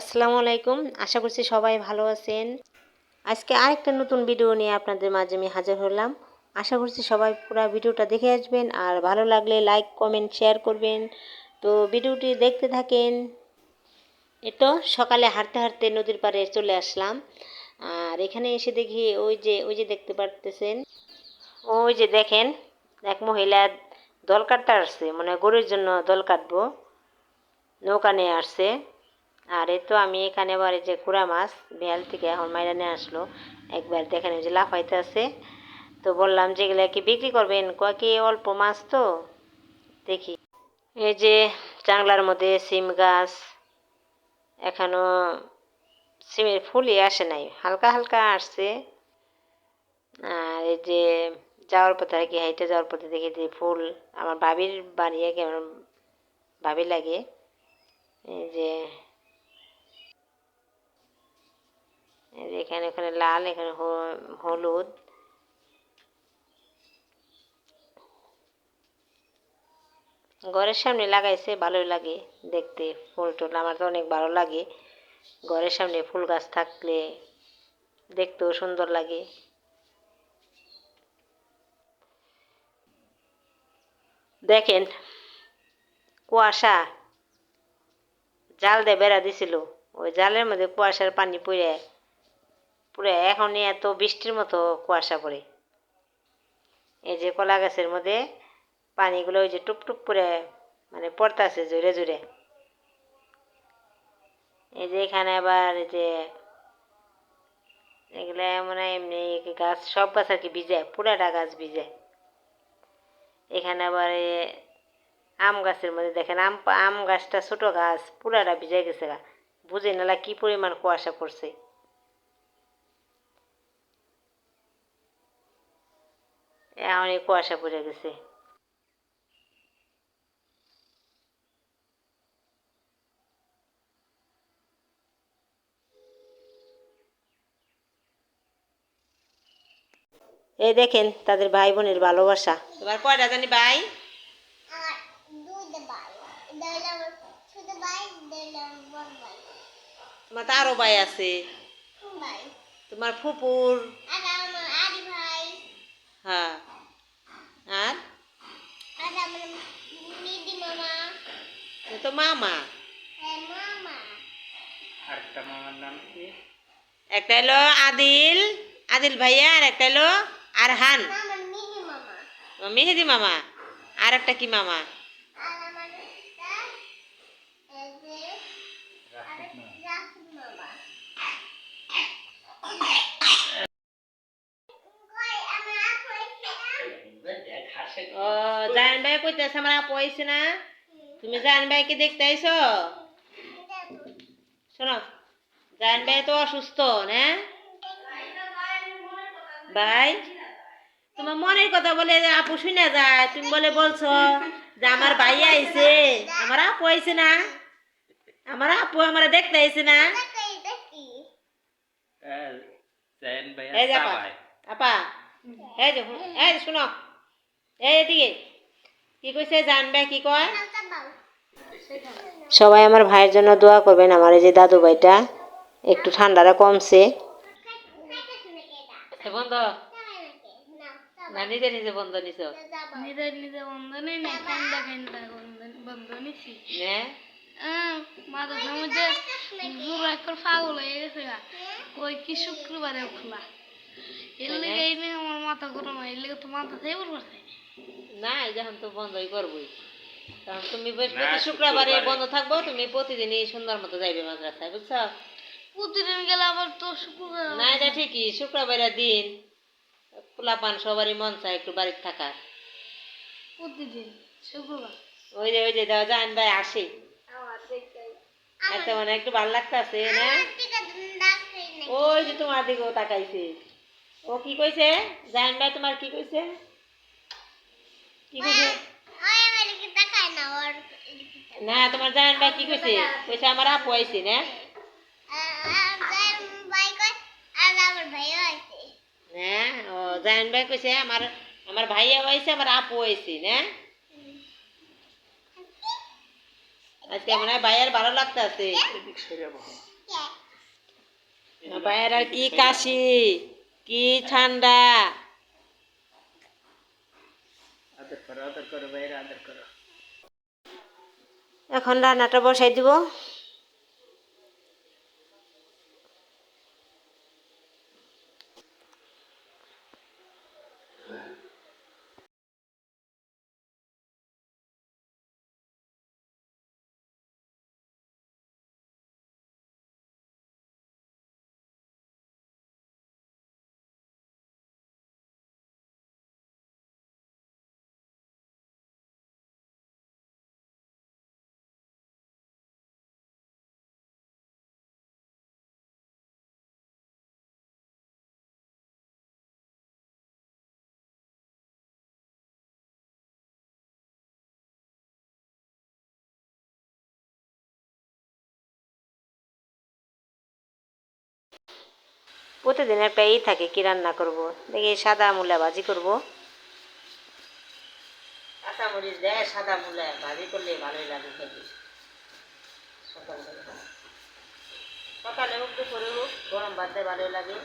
আসসালামু আলাইকুম। আশা করছি সবাই ভালো আছেন। আজকে আরেকটা নতুন ভিডিও নিয়ে আপনাদের মাঝে আমি হাজির হলাম। আশা করছি সবাই পুরো ভিডিওটা দেখে আসবেন। আর ভালো লাগলে লাইক কমেন্ট শেয়ার করবেন। তো ভিডিওটি দেখতে থাকেন। এতো সকালে হাঁটতে হাঁটতে নদীর পাড়ে চলে আসলাম। আর এখানে এসে দেখি ওই যে ওই যে দেখতে পারতেছেন। ওই যে দেখেন, এক মহিলা দল কাটতে আসছে। মানে গরুর জন্য দল কাটবো। নৌকা নিয়ে আসছে। আর এই তো আমি এখানে বাড়ি যে কুড়া মাছ বেল থেকে এখন মাইরা নিয়ে আসলো। একবার দেখেন যে লাফাইতে আছে। তো বললাম যেগুলো কি বিক্রি করবেন? কয় কি অল্প মাছ তো? দেখি। এই যে জাংলার মধ্যে সিম গাছ, এখনও সিমের ফুলই আসে নাই। হালকা হালকা আসছে। আর এই যে যাওয়ার পথে আর কি, হাইটে যাওয়ার পথে দেখি যে ফুল, আমার বাবির বাড়ি আগে আমার ভাবি লাগে। এই যে এই যে এখানে এখানে লাল, এখানে হলুদ। ঘরের সামনে লাগাইছে, ভালোই লাগে দেখতে ফুল টুল আমার তো অনেক ভালো লাগে। ঘরের সামনে ফুল গাছ থাকলে দেখতেও সুন্দর লাগে। দেখেন, কুয়াশা জাল দিয়ে বেড়া দিছিল। ওই জালের মধ্যে কুয়াশার পানি পড়ে পুরো এখন এত বৃষ্টির মতো কুয়াশা পড়ে। এই যে কলা গাছের মধ্যে পানিগুলো ওই যে টুপটুপ করে মানে পড়তাছে জোরে জোরে। এই যে এখানে আবার এই যে এগুলা মানে এমনি গাছ সব গাছ আর কি ভিজে পুরাটা গাছ ভিজে এখানে আবার আম গাছের মধ্যে দেখেন, আম আম গাছটা ছোট গাছ, পুরাটা ভিজে গেছে গা। বুঝে নালা কি পরিমাণ কুয়াশা পড়ছে। অনেক কুয়াশা পড়ে গেছে। এই দেখেন তাদের ভাই বোনের ভালোবাসা। তোমার কয়টা জানি ভাই? তোমার তো আরও ভাই আছে। তোমার ফুপুর। হ্যাঁ। আর? মামা। এ তো মামা। হ্যাঁ মামা। আরেকটা মামার নাম কি? একটা হলো আদিল আদিল ভাইয়া আর একটা হলো আরহান। মেহেদি মামা। আর একটা কি মামা আর আমার একটা এই যে আর রাফি মামা কই আমার আপু এসে না ও জান ভাই কইতেছে আমার আপু আইছে না? তুমি জাহানবাইকে দেখতে আইছো শোনো জাহানবাই তো অসুস্থ না? ভাই তোমার মনের কথা বলে আপু শুনে যায় তুমি বলে বলছো যে আমার ভাই আইছে আমার আপু আইছে না? আমার আপু আমার দেখতে আইছে না আপা এই যে এই শুনো এই এদিকে। কি কইছে জানবে কি কয়? সবাই আমার ভাইয়ের জন্য দোয়া করবেন আমার এই যে দাদু ভাইটা একটু ঠান্ডাটা কমছে। বন্ধ? না নিজে নিজে বন্ধ নিছ? নিজে নিজে বন্ধ নেই না ঠান্ডা ঠান্ডা বন্ধ- বন্ধ নিছি। নে। আহ, মধ্যে পুরো একবার পাগল হয়ে গেছে। ওই কি শুক্রবারে খোলা এর লেগে এই নিয়ে আমার মাথা গরম হয় এর লেগে তো মাথা থেকে না যখন তো বন্ধই করবই। তখন তুমি শুক্রবারে। বন্ধ থাকব তুমি প্রতিদিনই সুন্দর মতো যাইবে মাদ্রাসায় বুঝছ? প্রতিদিন গেলে আবার তো শুক্রবার না এটা ঠিকই শুক্রবারের দিন সবারই মন চায় একটু বাড়িতে থাকার। প্রতিদিন শুক্রবার। ওই যে ওই যে দেওয়া জান ভাই আসে। একটা মানে একটু ভালো লাগতেছে না? ওই যে তোমার দিকেও তাকাইছে। ও কি কইছে? জান ভাই তোমার কি কইছে? কি কইছে? না তোমার জান ভাই কি কইছে? কইছে আমার আপু আইছে না? না ও জান ভাই কইছে আমার আমার ভাইয়া আইছে আমার আপু আইছে না? আজকে মনে হয় ভাইয়ের ভালো এদিক সরে ভাইয়ের আর কি কাশি? কি ঠান্ডা? এখন রান্নাটা বসাই দিব। প্রতিদিন একটা এই থাকে কি রান্না করব? দেখি সাদা মূলা ভাজি করব। কাঁচা মরিচ দেয়, সাদা মূলা ভাজি করলে ভালোই লাগে খেতে। সকালবেলা সকালে হোক দুপুরে হোক গরম ভাতে ভালো ভালোই লাগে।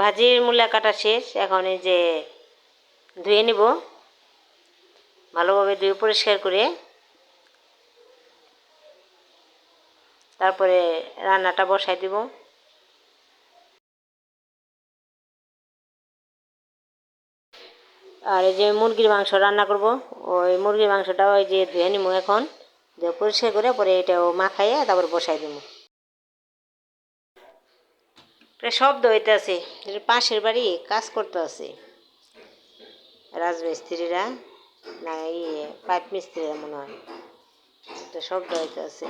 ভাজির মূলা কাটা শেষ, এখন এই যে ধুয়ে নিব। ভালোভাবে ধুয়ে পরিষ্কার করে। তারপরে রান্নাটা বসাই দিব। আর এই যে মুরগির মাংস রান্না করব। ওই মুরগির মাংসটা ওই যে ধুয়ে নিব এখন। ধুয়ে পরিষ্কার করে পরে এটাও মাখাইয়া তারপর বসাই দিব। একটা শব্দ হইতেছে পাশের বাড়ি কাজ করতে আছে। রাজমিস্ত্রিরা না ইয়ে পাইপ মিস্ত্রিরা মনে হয়, একটা শব্দ হইতেছে।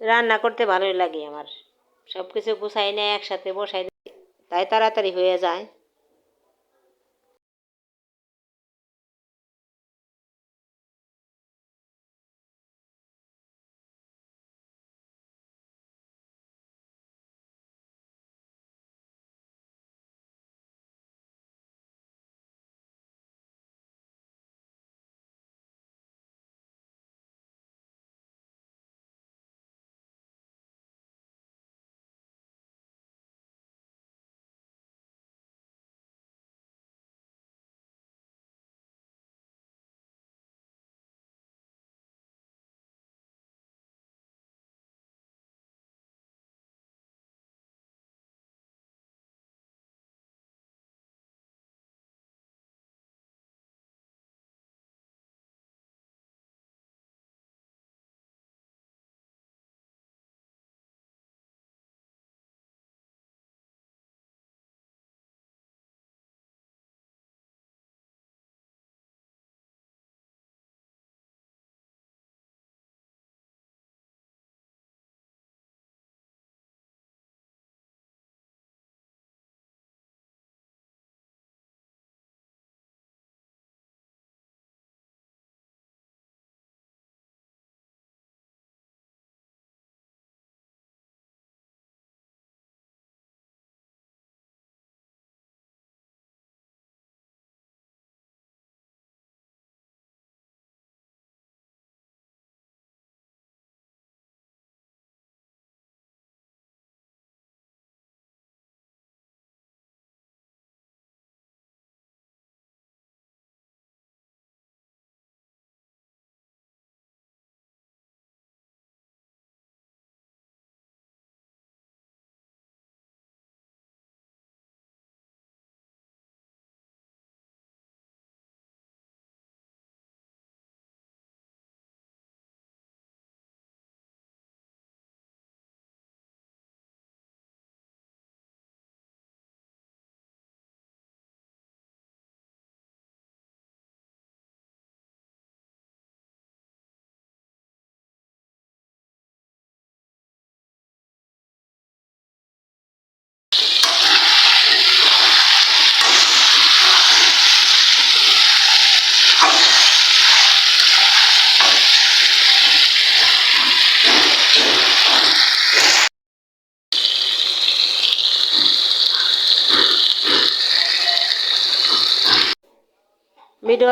রান্না করতে ভালোই লাগে আমার। সব কিছু গুছাই নেয়, একসাথে বসাই তাই তাড়াতাড়ি হয়ে যায়।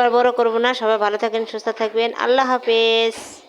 আর বড় করব না। সবাই ভালো থাকেন সুস্থ থাকবেন। আল্লাহ হাফেজ।